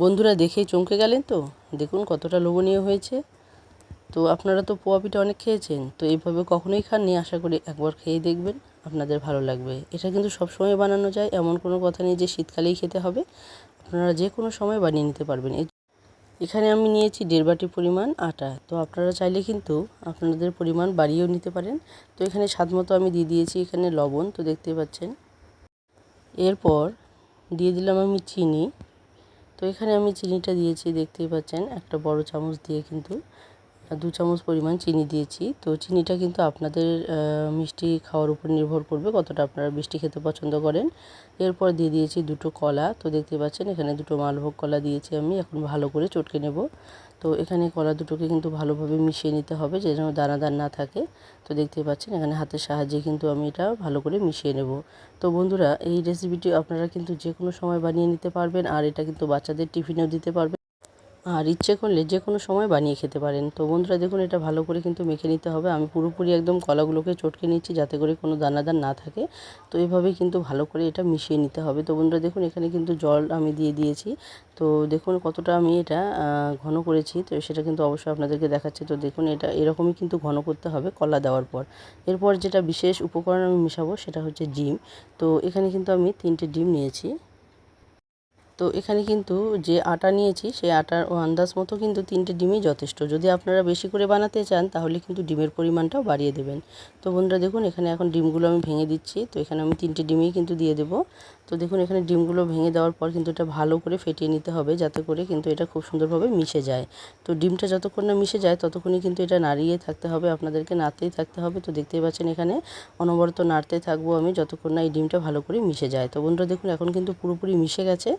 বন্ধুরা দেখেই চমকে গেলেন তো? দেখুন কতটা লোভনীয় হয়েছে। তো আপনারা তো পোয়া পিঠা অনেক খেয়েছেন, তো এইভাবে কখনোই খাননি। আশা করি একবার খেয়ে দেখবেন, আপনাদের ভালো লাগবে। এটা কিন্তু সবসময় বানানো যায়, এমন কোনো কথা নেই যে শীতকালেই খেতে হবে। আপনারা যে কোনো সময় বানিয়ে নিতে পারবেন। এখানে আমি নিয়েছি দেড় বাটি পরিমাণ আটা। তো আপনারা চাইলে কিন্তু আপনাদের পরিমাণ বাড়িয়েও নিতে পারেন। তো এখানে স্বাদ মতো আমি দিয়ে দিয়েছি এখানে লবণ, তো দেখতে পাচ্ছেন। এরপর দিয়ে দিলাম আমি চিনি। তো এখানে আমি চিনিটা দিয়েছি দেখতেই পাচ্ছেন একটা বড় চামচ দিয়ে কিন্তু দু চামচ পরিমাণ চিনি দিয়েছি। তো চিনিটা কিন্তু আপনাদের মিষ্টি খাওয়ার উপর নির্ভর করবে কতটা আপনারা মিষ্টি খেতে পছন্দ করেন। এরপর দিয়ে দিয়েছি দুটো কলা। তো দেখতে পাচ্ছেন, এখানে দুটো মালভোগ কলা দিয়েছি আমি। এখন ভালো করে চটকে নেব। তো এখানে কলা দুটোকে কিন্তু ভালোভাবে মিশিয়ে নিতে হবে যেন দানাদার না থাকে। তো দেখতে পাচ্ছেন, এখানে হাতের সাহায্যে কিন্তু আমি এটা ভালো করে মিশিয়ে নেব। তো বন্ধুরা, এই রেসিপিটি আপনারা কিন্তু যে কোনো সময় বানিয়ে নিতে পারবেন। আর এটা কিন্তু বাচ্চাদের টিফিনেও দিতে পারবেন। আর ইচ্ছে করলে যে কোনো সময় বানিয়ে খেতে পারেন। তো বন্ধুরা, দেখুন এটা ভালো করে কিন্তু মেখে নিতে হবে। আমি পুরোপুরি একদম কলাগুলোকে চটকে নিচ্ছি যাতে করে কোনো দানাদার না থাকে। তো এভাবেই কিন্তু ভালো করে এটা মিশিয়ে নিতে হবে। তো বন্ধুরা, দেখুন এখানে কিন্তু জল আমি দিয়ে দিয়েছি। তো দেখুন কতটা আমি এটা ঘন করেছি। তো সেটা কিন্তু অবশ্যই আপনাদেরকে দেখাচ্ছি। তো দেখুন এটা এরকমই কিন্তু ঘন করতে হবে কলা দেওয়ার পর। এরপর যেটা বিশেষ উপকরণ আমি মেশাবো সেটা হচ্ছে ডিম। তো এখানে কিন্তু আমি তিনটে ডিম নিয়েছি। তো এখানে কিন্তু যে আটা নিয়েছি, সেই আটার আন্দাজ মতো কিন্তু তিনটে ডিমই যথেষ্ট। যদি আপনারা বেশি করে বানাতে চান, তাহলে কিন্তু ডিমের পরিমাণটাও বাড়িয়ে দেবেন। তো বন্ধুরা দেখুন, এখানে এখন ডিমগুলো আমি ভেঙে দিচ্ছি। তো এখানে আমি তিনটে ডিমই কিন্তু দিয়ে দেবো। তো দেখুন, এখানে ডিমগুলো ভেঙে দেওয়ার পর কিন্তু এটা ভালো করে ফেটিয়ে নিতে হবে, যাতে করে কিন্তু এটা খুব সুন্দরভাবে মিশে যায়। তো ডিমটা যতক্ষণ না মিশে যায়, ততক্ষণই কিন্তু এটা নাড়িয়ে থাকতে হবে, আপনাদেরকে নাড়তেই থাকতে হবে। তো দেখতেই পাচ্ছেন এখানে অনবরত নাড়তে থাকব আমি, যতক্ষণ না এই ডিমটা ভালো করে মিশে যায়। তো বন্ধুরা দেখুন, এখন কিন্তু পুরোপুরি মিশে গেছে।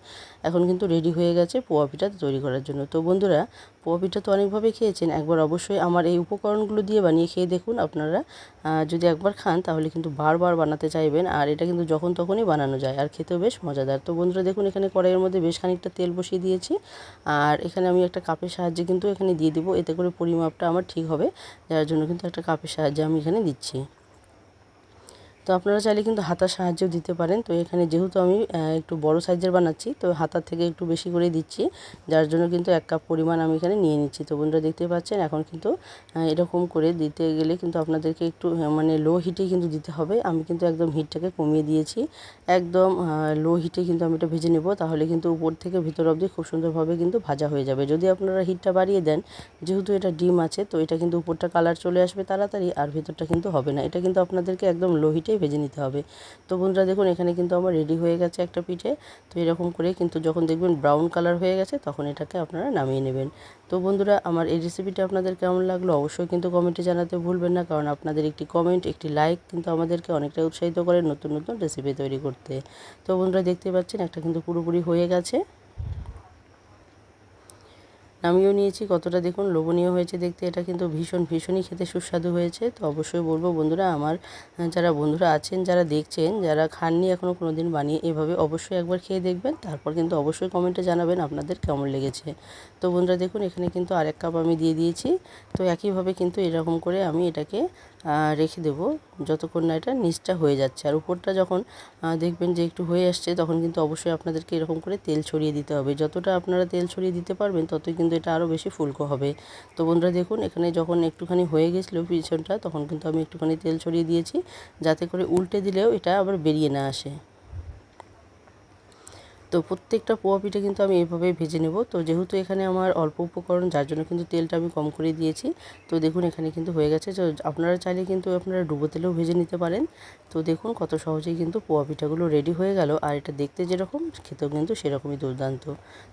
এখন কিন্তু রেডি হয়ে গেছে পোয়া পিঠা তৈরি করার জন্য। তো বন্ধুরা, পোয়া পিঠা তো অনেকভাবে খেয়েছেন, একবার অবশ্যই আমার এই উপকরণগুলো দিয়ে বানিয়ে খেয়ে দেখুন আপনারা। যদি একবার খান তাহলে কিন্তু বারবার বানাতে চাইবেন, আর এটা কিন্তু যখন তখনই বানানো যায়, আর খেতেও বেশ মজাদার। তো বন্ধুরা, দেখুন এখানে কড়াইয়ের মধ্যে বেশ খানিকটা তেল বসিয়ে দিয়েছি, আর এখানে আমি একটা কাপের সাহায্যে কিন্তু এখানে দিয়ে দেবো, এতে করে পরিমাপটা আমার ঠিক হবে, যার জন্য কিন্তু একটা কাপের সাহায্যে আমি এখানে দিচ্ছি। তো আপনারা চাইলে কিন্তু হাতার সাহায্যও দিতে পারেন। তো এখানে যেহেতু আমি একটু বড় সাইজের বানাচ্ছি, তো হাতার থেকে একটু বেশি করে দিচ্ছি, যার জন্য কিন্তু এক কাপ পরিমাণ আমি এখানে নিয়ে নিচ্ছি। তো বন্ধুরা দেখতে পাচ্ছেন, এখন কিন্তু এরকম করে দিতে গেলে কিন্তু আপনাদেরকে একটু মানে লো হিটেই কিন্তু দিতে হবে। আমি কিন্তু একদম হিটটাকে কমিয়ে দিয়েছি। একদম লো হিটে কিন্তু আমি এটা ভেজে নেব, তাহলে কিন্তু উপর থেকে ভিতর অবধি খুব সুন্দরভাবে কিন্তু ভাজা হয়ে যাবে। যদি আপনারা হিটটা বাড়িয়ে দেন, যেহেতু এটা ডিম আছে, তো এটা কিন্তু উপরটা কালার চলে আসবে তাড়াতাড়ি, আর ভিতরটা কিন্তু হবে না। এটা কিন্তু আপনাদেরকে একদম লো হিটে পিঠেই ভেজে নিতে হবে। তো বন্ধুরা দেখুন, এখানে কিন্তু আমার রেডি হয়ে গেছে একটা পিঠে। তো এরকম করে কিন্তু যখন দেখবেন ব্রাউন কালার হয়ে গেছে, তখন এটাকে আপনারা নামিয়ে নেবেন। তো বন্ধুরা, আমার এই রেসিপিটা আপনাদের কেমন লাগল অবশ্যই কিন্তু কমেন্টে জানাতে ভুলবেন না, কারণ আপনাদের একটি কমেন্ট একটি লাইক কিন্তু আমাদেরকে অনেকটা উৎসাহিত করে নতুন নতুন রেসিপি তৈরি করতে। তো বন্ধুরা, দেখতে পাচ্ছেন, একটা কিন্তু পুরোপুরি হয়ে গেছে। নামিয়েও নিয়েছি, কতটা দেখুন লোভনীয় হয়েছে দেখতে, এটা কিন্তু ভীষণ, ভীষণই খেতে সুস্বাদু হয়েছে। তো অবশ্যই বলব বন্ধুরা, আমার যারা বন্ধুরা আছেন, যারা দেখছেন, যারা খাননি এখনও কোনো দিন বানিয়ে এভাবে অবশ্যই একবার খেয়ে দেখবেন, তারপর কিন্তু অবশ্যই কমেন্টে জানাবেন আপনাদের কেমন লেগেছে। তো বন্ধুরা দেখুন, এখানে কিন্তু আরেক কাপ আমি দিয়ে দিয়েছি, তো একইভাবে কিন্তু এরকম করে আমি এটাকে রেখে দেব, যতক্ষণ না এটা নিচটা হয়ে যাচ্ছে। আর উপরটা যখন দেখবেন যে একটু হয়ে আসছে, তখন কিন্তু অবশ্যই আপনাদেরকে এরকম করে তেল ছড়িয়ে দিতে হবে। যতটা আপনারা তেল ছড়িয়ে দিতে পারবেন, ততই কিন্তু এটা আরও বেশি ফুলকো হবে। তো বন্ধুরা দেখুন, এখানে যখন একটুখানি হয়ে গেছিল পিছনটা, তখন কিন্তু আমি একটুখানি তেল ছড়িয়ে দিয়েছি, যাতে করে উল্টে দিলেও এটা আবার বেরিয়ে না আসে। তো প্রত্যেকটা পোয়া পিঠে কিন্তু আমি এইভাবেই ভেজে নেব। তো যেহেতু এখানে আমার অল্প উপকরণ, যার জন্য কিন্তু তেলটা আমি কম করে দিয়েছি, তো দেখুন এখানে কিন্তু হয়ে গেছে। তো আপনারা চাইলে কিন্তু আপনারা ডুবো তেলেও ভেজে নিতে পারেন। তো দেখুন কত সহজেই কিন্তু পোয়া পিঠাগুলো রেডি হয়ে গেল, আর এটা দেখতে যেরকম, খেতেও কিন্তু সেরকমই দুর্দান্ত।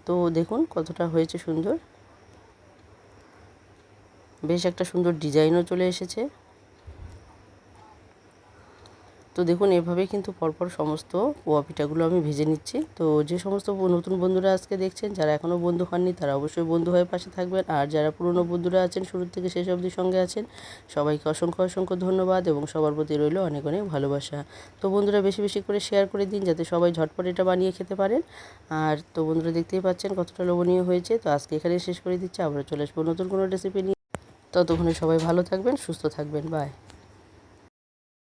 তো দেখুন কতটা হয়েছে সুন্দর। বেশ একটা সুন্দর ডিজাইনও চলে এসেছে। তো দেখুন, এভাবে কিন্তু পরপর সমস্ত পোয়া পিঠাগুলো আমি ভেজে নিচ্ছি। তো যে সমস্ত নতুন বন্ধুরা আজকে দেখছেন, যারা এখনও বন্ধু হননি, তারা অবশ্যই বন্ধু হয়ে পাশে থাকবেন। আর যারা পুরনো বন্ধুরা আছেন, শুরু থেকে শেষ অবধি সঙ্গে আছেন, সবাইকে অসংখ্য অসংখ্য ধন্যবাদ এবং সবার প্রতি রইল অনেক অনেক ভালোবাসা। তো বন্ধুরা, বেশি বেশি করে শেয়ার করে দিন, যাতে সবাই ঝটপট এটা বানিয়ে খেতে পারেন। আর তো বন্ধুরা, দেখতেই পাচ্ছেন কতটা লোভনীয় হয়েছে। তো আজকে এখানে শেষ করে দিচ্ছি। আবার চলে আসব নতুন কোনো রেসিপি নিয়ে। ততক্ষণে সবাই ভালো থাকবেন, সুস্থ থাকবেন। বাই